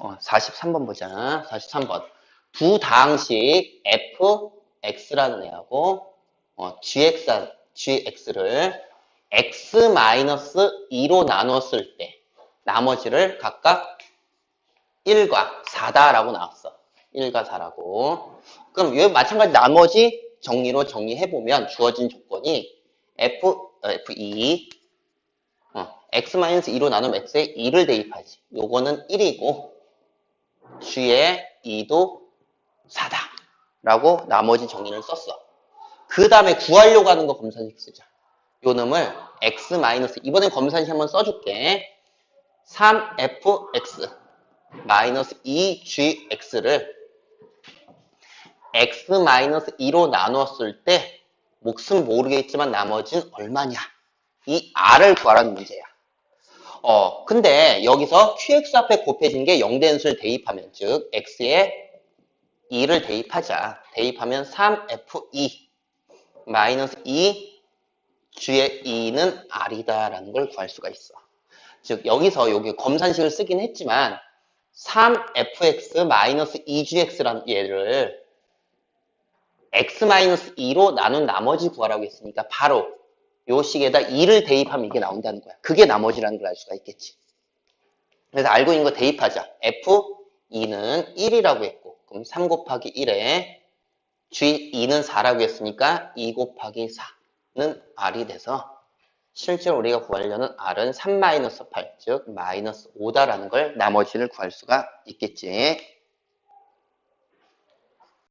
어, 43번 보자. 43번. 두 다항식 fx라는 애하고 어, gx, gx를 x-2로 나눴을 때 나머지를 각각 1과 4다라고 나왔어. 1과 4라고. 그럼 이 마찬가지 나머지 정리로 정리해보면 주어진 조건이 f, 어, f2 어, x-2로 나누면 x에 2를 대입하지. 요거는 1이고 g에 2도 4다. 라고 나머지 정의를 썼어. 그 다음에 구하려고 하는 거 검산식 쓰자. 요 놈을 x 마이너스 이번엔 검산식 한번 써줄게. 3fx 마이너스 2gx를 x 마이너스 2로 나눴을 때 몫은 모르겠지만 나머지는 얼마냐? 이 r을 구하라는 문제야. 어, 근데 여기서 qx 앞에 곱해진 게 0된 수를 대입하면 즉 x에 2를 대입하자. 대입하면 3f2 마이너스 2 g의 2는 r이다라는 걸 구할 수가 있어. 즉 여기서 여기 검산식을 쓰긴 했지만 3fx 마이너스 2gx라는 얘를 x 마이너스 2로 나눈 나머지 구하라고 했으니까 바로 요 식에다 2를 대입하면 이게 나온다는 거야. 그게 나머지라는 걸 알 수가 있겠지. 그래서 알고 있는 거 대입하자. f2는 1이라고 했고 그럼 3 곱하기 1에 g2는 4라고 했으니까 2 곱하기 4는 r이 돼서 실제로 우리가 구하려는 r은 3-8, 즉 마이너스 5다라는 걸 나머지를 구할 수가 있겠지.